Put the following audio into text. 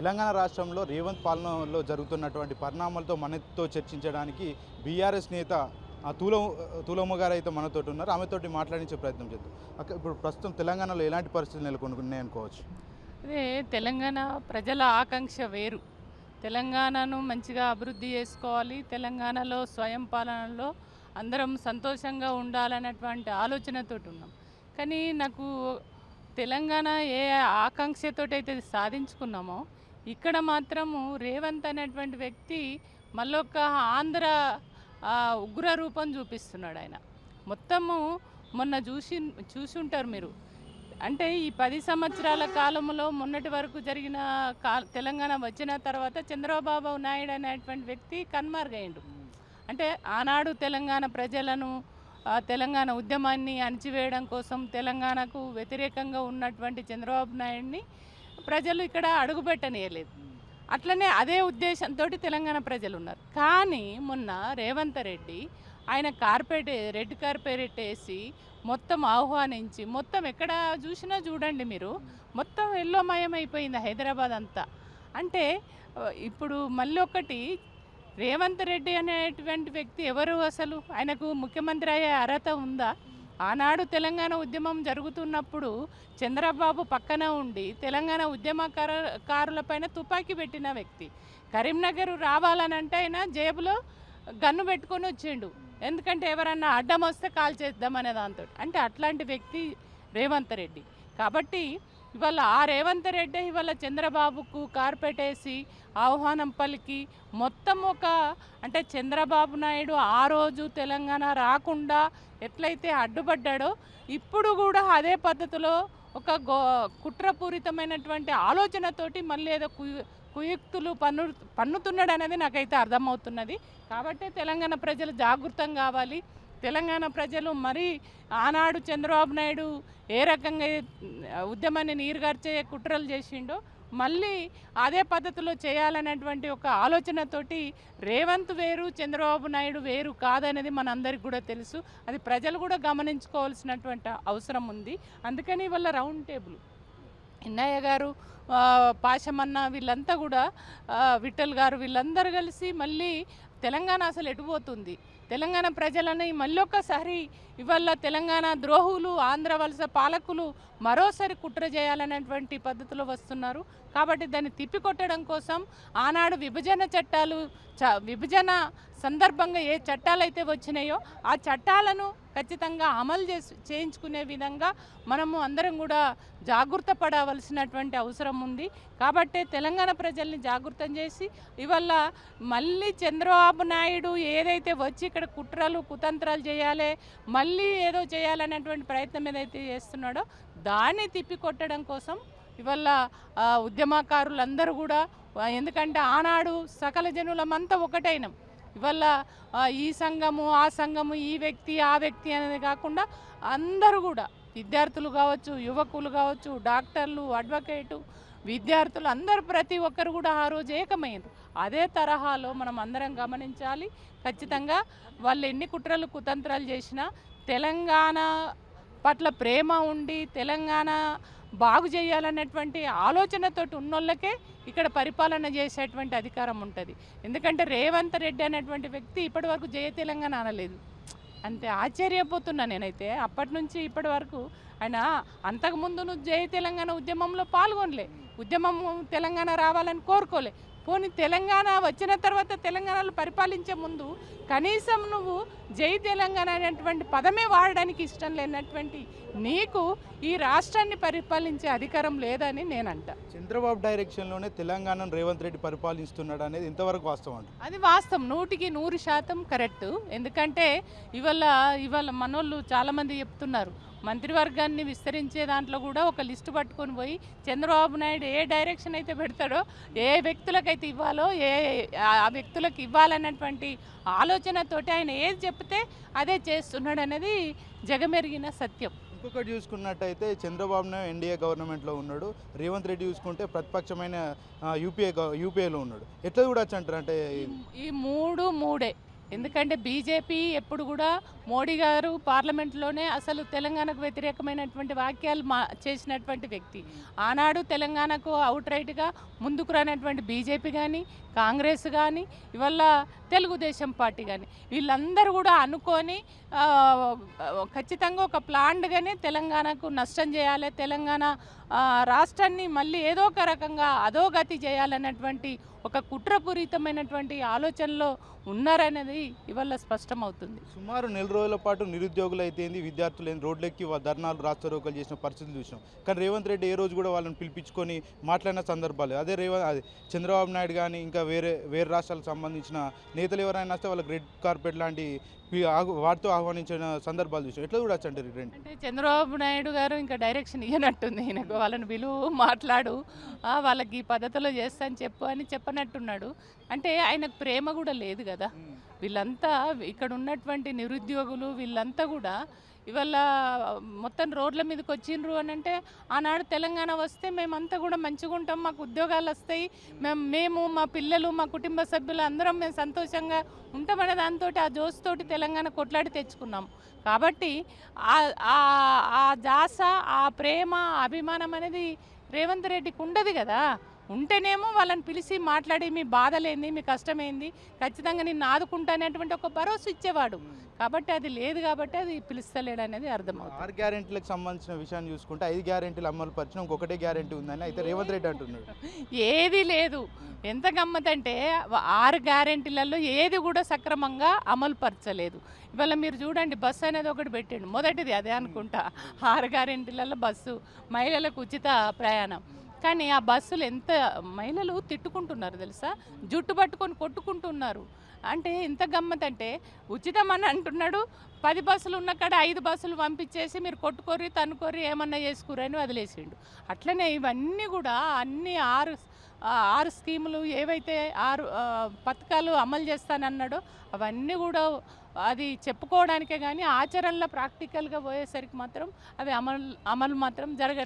తెలంగాణ రాష్ట్రంలో రేవంత్ పాలనలో జరుగుతున్నటువంటి పరిణామాలతో మనతో చర్చించడానికి బీఆర్ఎస్ నేత ఆ, తూల తూలమ్మ గారు అయితే మనతోటి ఉన్నారు. ఆమెతోటి మాట్లాడించే ప్రయత్నం చేద్దాం. అక్కడ ఇప్పుడు ప్రస్తుతం తెలంగాణలో ఎలాంటి పరిస్థితులు నెలకొన్నాయి అనుకోవచ్చు? అదే తెలంగాణ ప్రజల ఆకాంక్ష వేరు. తెలంగాణను మంచిగా అభివృద్ధి చేసుకోవాలి. తెలంగాణలో స్వయం పాలనలో అందరం సంతోషంగా ఉండాలన్నటువంటి ఆలోచనతో ఉన్నాం. కానీ నాకు తెలంగాణ ఏ ఆకాంక్షతోటి అయితే సాధించుకున్నామో ఇక్కడ మాత్రము రేవంత్ అనేటువంటి వ్యక్తి మళ్ళొక ఆంధ్ర ఉగ్ర రూపం చూపిస్తున్నాడు ఆయన. మొత్తము మొన్న చూసి చూసి ఉంటారు మీరు. అంటే ఈ పది సంవత్సరాల కాలంలో మొన్నటి వరకు జరిగిన కా తెలంగాణ వచ్చిన తర్వాత చంద్రబాబు నాయుడు అనేటువంటి వ్యక్తి కన్మార్గయ్యండు అంటే ఆనాడు తెలంగాణ ప్రజలను తెలంగాణ ఉద్యమాన్ని అణిచివేయడం కోసం తెలంగాణకు వ్యతిరేకంగా ఉన్నటువంటి చంద్రబాబు నాయుడిని ప్రజలు ఇక్కడ అడుగుపెట్టనీయలేదు అట్లనే అదే ఉద్దేశంతో తెలంగాణ ప్రజలు ఉన్నారు కానీ మొన్న రేవంత్ రెడ్డి ఆయన కార్పెట్ రెడ్ కార్పెట్ వేసి మొత్తం ఆహ్వానించి మొత్తం ఎక్కడ చూసినా చూడండి మీరు మొత్తం ఎల్లోమయం అయిపోయింది హైదరాబాద్ అంతా. అంటే ఇప్పుడు మళ్ళీ ఒకటి రేవంత్ రెడ్డి అనేటువంటి వ్యక్తి ఎవరు అసలు? ఆయనకు ముఖ్యమంత్రి అయ్యే అర్హత ఉందా? ఆనాడు తెలంగాణ ఉద్యమం జరుగుతున్నప్పుడు చంద్రబాబు పక్కన ఉండి తెలంగాణ ఉద్యమకారులపైన తుపాకీ పెట్టిన వ్యక్తి. కరీంనగర్ రావాలనంటే ఆయన జేబులో గన్ను పెట్టుకొని వచ్చిండు. ఎందుకంటే ఎవరన్నా అడ్డం వస్తే కాల్ చేద్దామనే దాంతో అంటే అట్లాంటి వ్యక్తి రేవంత్ రెడ్డి. కాబట్టి ఇవాళ ఆ రేవంత్ రెడ్డి ఇవాళ చంద్రబాబుకు కార్పెట్ వేసి ఆహ్వానం పలికి మొత్తం ఒక అంటే చంద్రబాబు నాయుడు ఆ రోజు తెలంగాణ రాకుండా ఎట్లయితే అడ్డుపడ్డాడో ఇప్పుడు కూడా అదే పద్ధతిలో ఒక గో కుట్రపూరితమైనటువంటి ఆలోచనతోటి మళ్ళీ ఏదో కుయు కుయుక్తులు పన్ను పన్నుతున్నాడు అనేది నాకైతే అర్థమవుతున్నది. కాబట్టి తెలంగాణ ప్రజలు జాగృతం కావాలి. తెలంగాణ ప్రజలు మరి ఆనాడు చంద్రబాబు నాయుడు ఏ రకంగా ఉద్యమాన్ని నీరుగార్చే కుట్రలు చేసిండో మళ్ళీ అదే పద్ధతిలో చేయాలనేటువంటి ఒక ఆలోచనతోటి రేవంత్ వేరు చంద్రబాబు నాయుడు వేరు కాదనేది మనందరికి కూడా తెలుసు. అది ప్రజలు కూడా గమనించుకోవాల్సినటువంటి అవసరం ఉంది. అందుకని వాళ్ళ రౌండ్ టేబుల్. ఎన్నయ్య గారు పాశమన్న వీళ్ళంతా కూడా విఠల్ గారు వీళ్ళందరూ కలిసి మళ్ళీ తెలంగాణ అసలు ఎటుపోతుంది తెలంగాణ ప్రజలని మళ్ళొక్కసారి ఇవాళ తెలంగాణ ద్రోహులు ఆంధ్ర వలస పాలకులు మరోసారి కుట్ర చేయాలనేటువంటి పద్ధతిలో వస్తున్నారు. కాబట్టి దాన్ని తిప్పికొట్టడం కోసం ఆనాడు విభజన చట్టాలు చ విభజన సందర్భంగా ఏ చట్టాలు అయితే వచ్చినాయో ఆ చట్టాలను ఖచ్చితంగా అమలు చేసి చేయించుకునే విధంగా మనము అందరం కూడా జాగృత పడవలసినటువంటి అవసరం ఉంది. కాబట్టే తెలంగాణ ప్రజల్ని జాగృతం చేసి ఇవల్ల మళ్ళీ చంద్రబాబు నాయుడు ఏదైతే వచ్చి ఇక్కడ కుట్రలు కుతంత్రాలు చేయాలి మళ్ళీ ఏదో చేయాలనేటువంటి ప్రయత్నం ఏదైతే చేస్తున్నాడో దాన్ని తిప్పికొట్టడం కోసం ఇవల్ల ఉద్యమకారులందరూ కూడా ఎందుకంటే ఆనాడు సకల జనులమంతా ఒకటైనం. ఇవాళ ఈ సంఘము ఆ సంఘము ఈ వ్యక్తి ఆ వ్యక్తి అనేది కాకుండా అందరూ కూడా విద్యార్థులు కావచ్చు యువకులు కావచ్చు డాక్టర్లు అడ్వకేటు విద్యార్థులు అందరూ ప్రతి ఒక్కరు కూడా ఆ రోజు ఏకమైనరు అదే తరహాలో మనం అందరం గమనించాలి ఖచ్చితంగా వాళ్ళు ఎన్ని కుట్రలు కుతంత్రాలు చేసినా తెలంగాణ పట్ల ప్రేమ ఉండి తెలంగాణ బాగు చేయాలనేటువంటి ఆలోచనతోటి ఉన్నోళ్ళకే ఇక్కడ పరిపాలన చేసేటువంటి అధికారం ఉంటుంది. ఎందుకంటే రేవంత్ రెడ్డి అనేటువంటి వ్యక్తి ఇప్పటివరకు జయ తెలంగాణ అనలేదు. అంతే ఆశ్చర్యపోతున్నా నేనైతే. అప్పటి నుంచి ఇప్పటి వరకు ఆయన అంతకుముందు నువ్వు జయ తెలంగాణ ఉద్యమంలో పాల్గొనలే. ఉద్యమం తెలంగాణ రావాలని కోరుకోలే. పోనీ తెలంగాణ వచ్చిన తర్వాత తెలంగాణలో పరిపాలించే ముందు కనీసం నువ్వు జై తెలంగాణ అనేటువంటి పదమే వాడడానికి ఇష్టం లేనటువంటి నీకు ఈ రాష్ట్రాన్ని పరిపాలించే అధికారం లేదని నేనంట. చంద్రబాబు డైరెక్షన్లోనే తెలంగాణను రేవంత్ రెడ్డి పరిపాలిస్తున్నాడు అనేది ఇంతవరకు వాస్తవం అంట అది వాస్తవం. నూటికి నూరు శాతం కరెక్ట్. ఎందుకంటే ఇవాళ ఇవాళ మనోళ్ళు చాలామంది చెప్తున్నారు మంత్రివర్గాన్ని విస్తరించే దాంట్లో కూడా ఒక లిస్టు పట్టుకొని పోయి చంద్రబాబు నాయుడు ఏ డైరెక్షన్ అయితే పెడతాడో ఏ వ్యక్తులకైతే ఇవ్వాలో ఏ ఆ వ్యక్తులకు ఇవ్వాలన్నటువంటి ఆలోచనతోటి ఆయన ఏది చెప్తే అదే చేస్తున్నాడు అనేది జగమెరిగిన సత్యం. ఇంకొకటి చూసుకున్నట్టయితే చంద్రబాబు నాయుడు ఎన్డీఏ గవర్నమెంట్లో ఉన్నాడు. రేవంత్ రెడ్డి చూసుకుంటే ప్రతిపక్షమైన యూపీఏ యూపీఏలో ఉన్నాడు. ఎట్లా చూడొచ్చు అంటారు అంటే ఈ మూడు మూడే. ఎందుకంటే బీజేపీ ఎప్పుడు కూడా మోడీ గారు పార్లమెంట్లోనే అసలు తెలంగాణకు వ్యతిరేకమైనటువంటి వాక్యాలు మా చేసినటువంటి వ్యక్తి. ఆనాడు తెలంగాణకు అవుట్ రైట్గా ముందుకు రానటువంటి బీజేపీ కానీ కాంగ్రెస్ కానీ ఇవల్ల తెలుగుదేశం పార్టీ కానీ వీళ్ళందరూ కూడా అనుకొని ఖచ్చితంగా ఒక ప్లాన్డ్గానే తెలంగాణకు నష్టం చేయాలి తెలంగాణ రాష్ట్రాన్ని మళ్ళీ ఏదో ఒక రకంగా అధోగతి చేయాలన్నటువంటి ఒక కుట్రపూరితమైనటువంటి ఆలోచనలో ఉన్నారనేది ఇవాళ స్పష్టమవుతుంది. సుమారు నెల రోజుల పాటు నిరుద్యోగులు అయితే ఏంది, విద్యార్థులు ఏంది, రోడ్లెక్కి ధర్నాలు రాస్తారోకలు చేసిన పరిస్థితులు చూసినాం. కానీ రేవంత్ రెడ్డి ఏ రోజు కూడా వాళ్ళని పిలిపించుకొని మాట్లాడిన సందర్భాలు అదే రేవంత్ అదే చంద్రబాబు నాయుడు కానీ ఇంకా వేరే వేరే రాష్ట్రాలకు సంబంధించిన నేతలు ఎవరైనా వస్తే వాళ్ళకి రెడ్ కార్పెట్ లాంటి వాటితో ఆహ్వానించిన సందర్భాలు చూసాం ఎట్లా చూడొచ్చు అంటే రెండు? అంటే చంద్రబాబు నాయుడు గారు ఇంకా డైరెక్షన్ ఇవ్వనట్టుంది ఈయనకు వాళ్ళని పిలువు మాట్లాడు వాళ్ళకి ఈ పద్ధతిలో చేస్తా అని చెప్పు అని చెప్పనట్టున్నాడు. అంటే ఆయనకు ప్రేమ కూడా లేదు కదా. వీళ్ళంతా ఇక్కడ ఉన్నటువంటి నిరుద్యోగులు వీళ్ళంతా కూడా ఇవాళ మొత్తం రోడ్ల మీదకి వచ్చిండ్రు అని అంటే ఆనాడు తెలంగాణ వస్తే మేమంతా కూడా మంచిగా ఉంటాం మాకు ఉద్యోగాలు వస్తాయి మేము మేము మా పిల్లలు మా కుటుంబ సభ్యులు అందరం మేము సంతోషంగా ఉంటామనే దాంతో ఆ జోస్తోటి తెలంగాణ కొట్లాడి తెచ్చుకున్నాం. కాబట్టి ఆ- ఆ- జాస ఆ ప్రేమ అభిమానం అనేది రేవంత్ రెడ్డికి ఉండదు కదా. ఉంటేనేమో వాళ్ళని పిలిచి మాట్లాడి మీ బాధలేంది? మీ కష్టమేంది? ఖచ్చితంగా నిన్ను ఆదుకుంటానేటువంటి ఒక భరోసా ఇచ్చేవాడు. కాబట్టి అది లేదు కాబట్టి అది పిలుస్తలేడు అనేది అర్థమవుతుంది. ఆరు గ్యారెంటీలకు సంబంధించిన విషయాన్ని చూసుకుంటే ఐదు గ్యారెంటీలు అమలు పరిచిన ఇంకొకటే గ్యారెంటీ ఉందని అయితే రేవంత్ రెడ్డి అంటున్నాడు. ఏది లేదు. ఎంత గమ్మతంటే ఆరు గ్యారెంటీలలో ఏది కూడా సక్రమంగా అమలు పరచలేదు. ఇవాళ మీరు చూడండి బస్సు అనేది ఒకటి పెట్టిండు. మొదటిది అదే అనుకుంటా. ఆరు గ్యారెంటీలలో బస్సు మహిళలకు ఉచిత ప్రయాణం. కానీ ఆ బస్సులు ఎంత మహిళలు తిట్టుకుంటున్నారు తెలుసా? జుట్టు పట్టుకొని కొట్టుకుంటున్నారు. అంటే ఎంత గమ్మత్ అంటే ఉచితం అని అంటున్నాడు. పది బస్సులు ఉన్న కాడ ఐదు బస్సులు పంపించేసి మీరు కొట్టుకోరి తనుకోరి ఏమన్నా చేసుకురు అని వదిలేసిండు. అట్లనే ఇవన్నీ కూడా అన్ని ఆరు ఆరు స్కీములు ఏవైతే ఆరు పథకాలు అమలు చేస్తానన్నాడో అవన్నీ కూడా అది చెప్పుకోవడానికే కానీ ఆచరణలో ప్రాక్టికల్గా పోయేసరికి మాత్రం అవి అమలు అమలు మాత్రం జరగట్లేదు